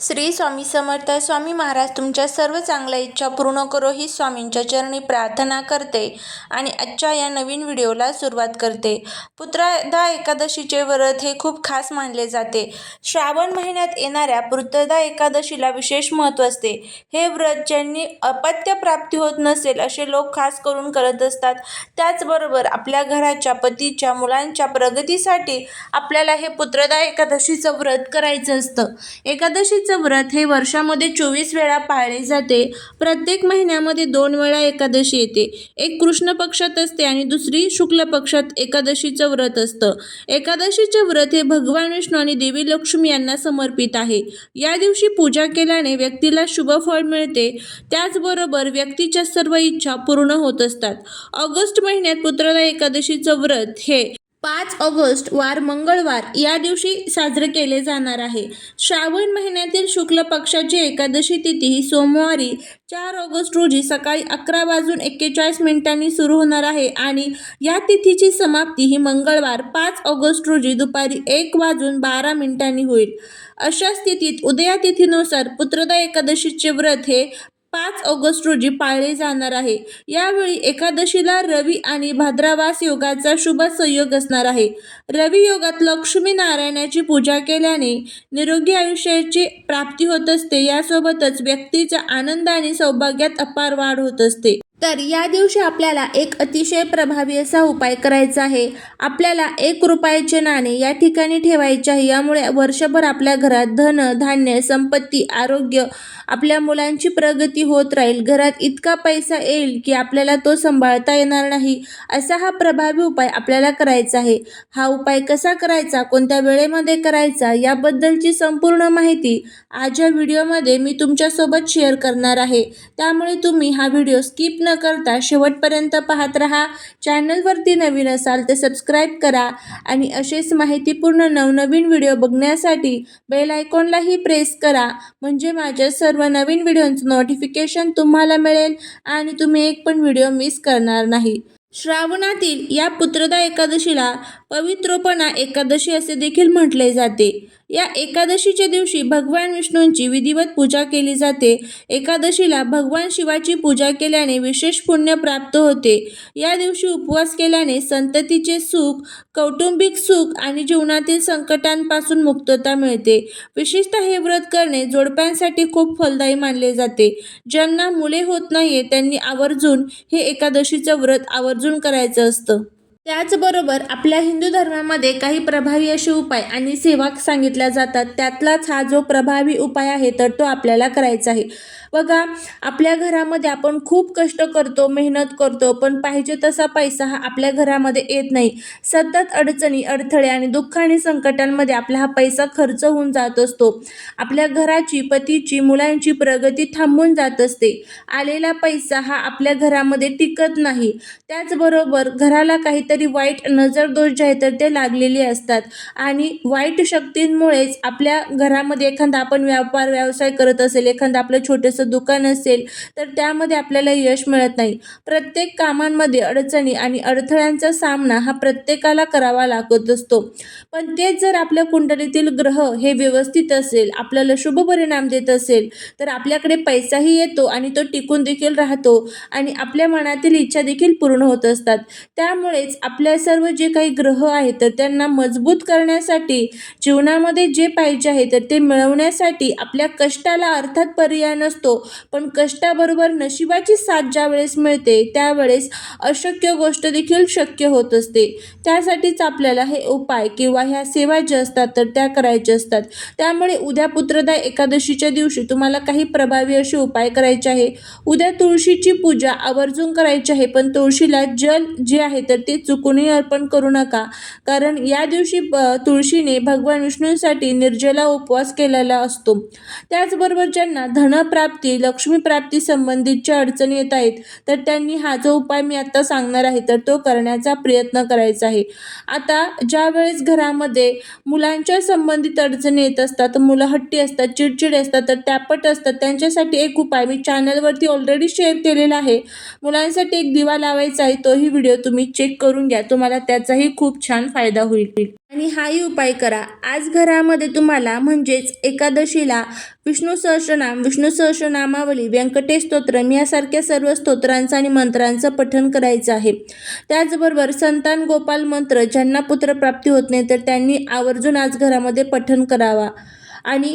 श्री स्वामी समर्थ स्वामी महाराज तुमच्या सर्व चांगल्या इच्छा पूर्ण करो ही स्वामींच्या चरणी प्रार्थना करते आणि आजच्या या नवीन व्हिडिओला सुरुवात करते. पुत्रदा एकादशीचे व्रत हे खूप खास मानले जाते. श्रावण महिन्यात येणाऱ्या पुत्रदा एकादशीला विशेष महत्त्व असते. हे व्रत ज्यांनी अपत्य प्राप्ती होत नसेल असे लोक खास करून करत असतात. त्याचबरोबर आपल्या घराच्या पतीच्या मुलांच्या प्रगतीसाठी आपल्याला हे पुत्रदा एकादशीचं व्रत करायचं असतं. एकादशीचं व्रत हे वर्षामध्ये चोवीस वेळा पाळले जाते. प्रत्येक महिन्यामध्ये दोन वेळा एकादशी येते. एक कृष्ण पक्षात असते आणि दुसरी शुक्ल पक्षात एकादशीचं व्रत असतं. एकादशीचे व्रत हे भगवान विष्णू आणि देवी लक्ष्मी यांना समर्पित आहे. या दिवशी पूजा केल्याने व्यक्तीला शुभ फळ मिळते. त्याचबरोबर व्यक्तीच्या सर्व इच्छा पूर्ण होत असतात. ऑगस्ट महिन्यात पुत्रदा एकादशीचं व्रत हे पाच ऑगस्ट वार मंगळवार या दिवशी साजरे केले जाणार आहे. श्रावण महिन्यातील शुक्ल पक्षाची एकादशी तिथी ही सोमवारी चार ऑगस्ट रोजी सकाळी अकरा वाजून एक्केचाळीस मिनिटांनी सुरू होणार आहे आणि या तिथीची समाप्ती ही मंगळवार पाच ऑगस्ट रोजी दुपारी एक वाजून बारा मिनिटांनी होईल. अशा स्थितीत उदया तिथीनुसार पुत्रदा एकादशीचे व्रत हे पाच ऑगस्ट रोजी पाळले जाणार आहे. यावेळी एकादशीला रवी आणि भाद्रावास योगाचा शुभ संयोग असणार आहे. रवी योगात लक्ष्मी नारायणाची पूजा केल्याने निरोगी आयुष्याची प्राप्ती होत असते. यासोबतच व्यक्तीच्या आनंद आणि सौभाग्यात अपार वाढ होत असते. तर या दिवशी आपल्याला एक अतिशय प्रभावी असा उपाय करायचा आहे. आपल्याला एक रुपयाचे नाणे या ठिकाणी ठेवायचे आहे. यामुळे वर्षभर आपल्या घरात धन धान्य संपत्ती आरोग्य आपल्या मुलांची प्रगती होत राहील. घरात इतका पैसा येईल की आपल्याला तो सांभाळता येणार नाही असा हा प्रभावी उपाय आपल्याला करायचा आहे. हा उपाय कसा करायचा कोणत्या वेळेमध्ये करायचा याबद्दलची संपूर्ण माहिती आज या व्हिडिओमध्ये मी तुमच्यासोबत शेअर करणार आहे. त्यामुळे तुम्ही हा व्हिडिओ स्किप न न करता शेवटपर्यंत पाहत रहा. चॅनलवरती नवीन असाल तर सबस्क्राईब करा आणि असेच माहितीपूर्ण नवनवीन व्हिडिओ बघण्यासाठी बेल आयकॉनलाही प्रेस करा. म्हणजे माझ्या सर्व नवीन व्हिडिओंचं नोटिफिकेशन तुम्हाला मिळेल आणि तुम्ही एक पण व्हिडिओ मिस करणार नाही. श्रावणातील या पुत्रदा एकादशीला पवित्रोपणा एकादशी असे देखील म्हटले जाते. या एकादशीच्या दिवशी भगवान विष्णूंची विधिवत पूजा केली जाते. एकादशीला भगवान शिवाची पूजा केल्याने विशेष पुण्य प्राप्त होते. या दिवशी उपवास केल्याने संततीचे सुख कौटुंबिक सुख आणि जीवनातील संकटांपासून मुक्तता मिळते. विशेषतः हे व्रत करणे जोडप्यांसाठी खूप फलदायी मानले जाते. ज्यांना मुले होत नाहीये त्यांनी आवर्जून हे एकादशीचं व्रत आवर्जून करायचं असतं. त्याचबरोबर आपल्या हिंदू धर्मामध्ये काही प्रभावी असे उपाय आणि सेवा सांगितल्या जातात. त्यातलाच हा जो प्रभावी उपाय आहे तर तो आपल्याला करायचा आहे. बघा आपल्या घरामध्ये आपण खूप कष्ट करतो मेहनत करतो पण पाहिजे तसा पैसा हा आपल्या घरामध्ये येत नाही. सतत अडचणी अडथळे आणि दुःख आणि संकटांमध्ये आपला हा पैसा खर्च होऊन जात असतो. आपल्या घराची पतीची मुलांची प्रगती थांबून जात असते. आलेला पैसा हा आपल्या घरामध्ये टिकत नाही. त्याचबरोबर घराला काहीतरी वाईट नजर दोष जे आहे तर ते लागलेले असतात. आणि वाईट शक्तींमुळेच आपल्या घरामध्ये एखादा आपण व्यापार व्यवसाय करत असेल एखादा आपलं छोटंसं दुकान असेल तर त्यामध्ये आपल्याला यश मिळत नाही. प्रत्येक कामांमध्ये अडचणी आणि अडथळ्यांचा सामना हा प्रत्येकाला करावा लागत असतो. पण तेच जर आपल्या कुंडलीतील ग्रह हे व्यवस्थित असेल आपल्याला शुभ परिणाम देत असेल तर आपल्याकडे पैसाही येतो आणि तो टिकून देखील राहतो आणि आपल्या मनातील इच्छा देखील पूर्ण होत असतात. त्यामुळेच आपल्या सर्व जे काही ग्रह आहेत तर त्यांना मजबूत करण्यासाठी जीवनामध्ये जे पाहिजे आहे तर ते मिळवण्यासाठी आपल्या कष्टाला अर्थात पर्याय नसतो. पण कष्टाबरोबर नशिबाची साथ ज्या वेळेस मिळते त्यावेळेस अशक्य गोष्ट देखील शक्य होत असते. त्यासाठीच आपल्याला हे उपाय किंवा ह्या सेवा ज्या असतात तर त्या करायच्या असतात. त्यामुळे उद्या पुत्रदा एकादशीच्या दिवशी तुम्हाला काही प्रभावी असे उपाय करायचे आहे. उद्या तुळशीची पूजा आवर्जून करायची आहे पण तुळशीला जल जे आहे तर ते चुकूनही अर्पण करू नका. कारण या दिवशी तुळशीने भगवान विष्णूंसाठी निर्जला उपवास केलेला असतो. त्याचबरोबर ज्यांना धनप्राप्ती लक्ष्मी प्राप्ती संबंधितच्या अडचणी येत आहेत तर त्यांनी हा जो उपाय मी आता सांगणार आहे तर तो करण्याचा प्रयत्न करायचा आहे. आता ज्या वेळेस घरामध्ये मुलांच्या संबंधित अडचणी येत असतात मुलं हट्टी असतात चिडचिड असतात तर त्यापट असतात त्यांच्यासाठी एक उपाय मी चॅनलवरती ऑलरेडी शेअर केलेला आहे. मुलांसाठी एक दिवा लावायचा आहे तोही व्हिडिओ तुम्ही चेक करून घ्या तुम्हाला त्याचाही खूप छान फायदा होईल. आणि हाही उपाय करा. आज घरामध्ये तुम्हाला म्हणजेच एकादशीला विष्णू सहस्रनाम विष्णू सहस्रनामावली व्यंकटेश स्तोत्रम यासारख्या सर्व स्तोत्रांचं आणि मंत्रांचं पठण करायचं आहे. त्याचबरोबर संतान गोपाल मंत्र ज्यांना पुत्रप्राप्ती होत नाही तर त्यांनी आवर्जून आज घरामध्ये पठण करावा. आणि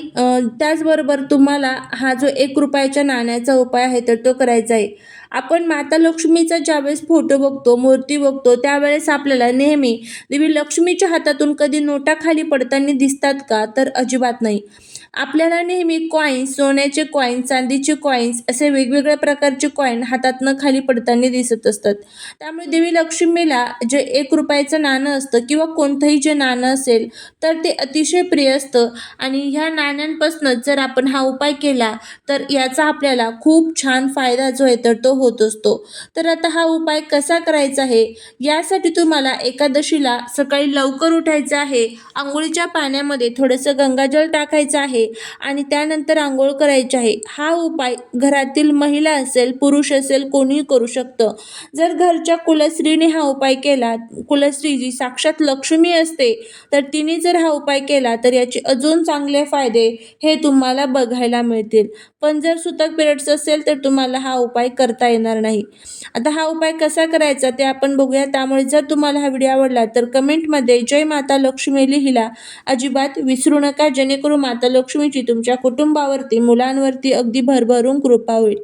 त्याचबरोबर तुम्हाला हा जो एक रुपयाच्या नाण्याचा उपाय आहे तर तो करायचा आहे. आपण माता लक्ष्मीचा ज्यावेळेस फोटो बघतो मूर्ती बघतो त्यावेळेस आपल्याला नेहमी देवी लक्ष्मीच्या हातातून कधी नोटा खाली पडताना दिसतात का? तर अजिबात नाही. आपल्याला नेहमी कॉईन्स सोन्याचे कॉईन्स चांदीचे कॉईन्स असे वेगवेगळ्या प्रकारचे कॉईन हातातनं खाली पडताना दिसत असतात. त्यामुळे देवी लक्ष्मीला जे एक रुपयाचं नाणं असतं किंवा कोणतंही जे नाणं असेल तर ते अतिशय प्रिय असतं. आणि ह्या नाण्यांपासूनच जर आपण हा उपाय केला तर याचा आपल्याला खूप छान फायदा जो आहे तर तो होत असतो. तर आता हा उपाय कसा करायचा आहे? यासाठी तुम्हाला एकादशीला सकाळी लवकर उठायचं आहे. आंघोळीच्या पाण्यामध्ये थोडंसं गंगाजल टाकायचं आहे आणि त्यानंतर आंघोळ करायची आहे. हा उपाय घरातील महिला असेल पुरुष असेल कोणीही करू शकतं. जर घरच्या कुलस्त्रीने हा उपाय केला कुलस्त्री जी साक्षात लक्ष्मी असते तर तिने जर हा उपाय केला तर याचे अजून चांगले फायदे हे तुम्हाला बघायला मिळतील. पण जर सुतक पिरियड्स असेल तर तुम्हाला हा उपाय करता येणार नाही. आता हा उपाय कसा करायचा ते आपण बघूया. त्यामुळे जर तुम्हाला हा व्हिडिओ आवडला तर कमेंटमध्ये जय माता लक्ष्मी लिहिला. अजिबात विसरू नका जेणेकरून माता लक्ष्मीची तुमच्या कुटुंबावरती मुलांवरती अगदी भरभरून कृपा होईल.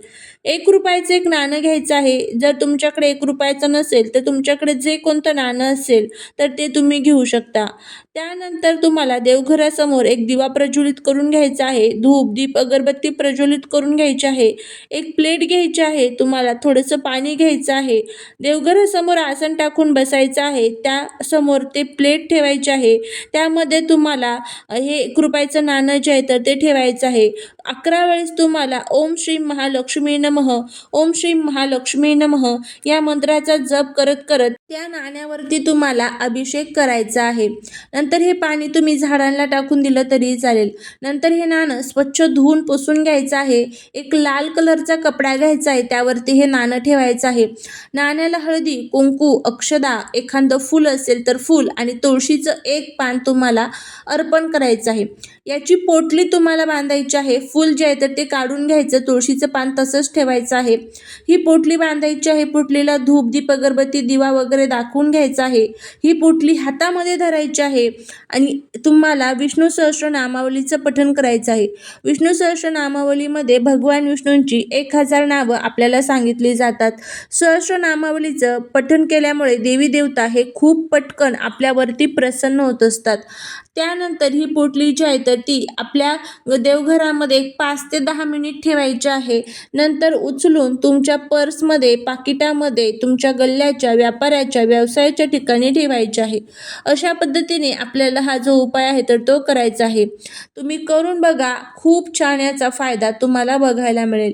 एक रुपयाचं एक नाणं घ्यायचं आहे. जर तुमच्याकडे एक रुपयाचं नसेल तर तुमच्याकडे जे कोणतं नाणं असेल तर ते तुम्ही घेऊ शकता. त्यानंतर तुम्हाला देवघरासमोर एक दिवा प्रज्वलित करून घ्यायचा आहे. धूप दीप अगरबत्ती प्रज्वलित करून घ्यायची आहे. एक प्लेट घ्यायची आहे. तुम्हाला थोडंसं पाणी घ्यायचं आहे. देवघरासमोर आसन टाकून बसायचं आहे. त्यासमोर ते प्लेट ठेवायची आहे. त्यामध्ये तुम्हाला हे एक रुपयाचं नाणं जे आहे तर ते ठेवायचं आहे. अकरा वेळेस तुम्हाला ओम श्री महालक्ष्मी नमः ओम श्री महालक्ष्मी नमः या मंत्राचा जप करत करत त्या नाण्यावरती तुम्हाला अभिषेक करायचा आहे. नंतर हे पाणी तुम्ही झाडांना टाकून दिलं तरी चालेल. नंतर हे नाणं स्वच्छ धुवून पुसून घ्यायचं आहे. एक लाल कलरचा कपडा घ्यायचा आहे. त्यावर त्यावरती हे नाणं ठेवायचं आहे. नाण्याला हळदी कुंकू अक्षदा एखादं फूल असेल तर फूल आणि तुळशीचं एक पान तुम्हाला अर्पण करायचं आहे. याची पोटली तुम्हाला बांधायची आहे. फूल जे आहे तर ते काढून घ्यायचं. तुळशीचं पान तसंच ठेवायचं आहे. ही पोटली बांधायची आहे. पोटलीला धूप दीप अगरबत्ती दिवा वगैरे दाखवून घ्यायचा आहे. ही पोटली हातामध्ये धरायची आहे आणि तुम्हाला विष्णू सहस्रनामावलीचं पठण करायचं आहे. विष्णू सहस्रनामावलीमध्ये भगवान विष्णूंची एक हजार नावं आपल्याला सांगितली जातात. सहस्रनामावलीचं पठण केल्यामुळे देवी देवता हे खूप पटकन आपल्यावरती प्रसन्न होत असतात. त्यानंतर ही पोटली जी आहे तर ती आपल्या देवघरामध्ये एक पाच ते दहा मिनिट ठेवायची आहे. नंतर उचलून तुमच्या पर्समध्ये पाकिटामध्ये तुमच्या गल्ल्याच्या व्यापाऱ्याच्या व्यवसायाच्या ठिकाणी ठेवायची आहे. अशा पद्धतीने आपल्याला हा जो उपाय आहे तर तो करायचा आहे. तुम्ही करून बघा खूप छान याचा फायदा तुम्हाला बघायला मिळेल.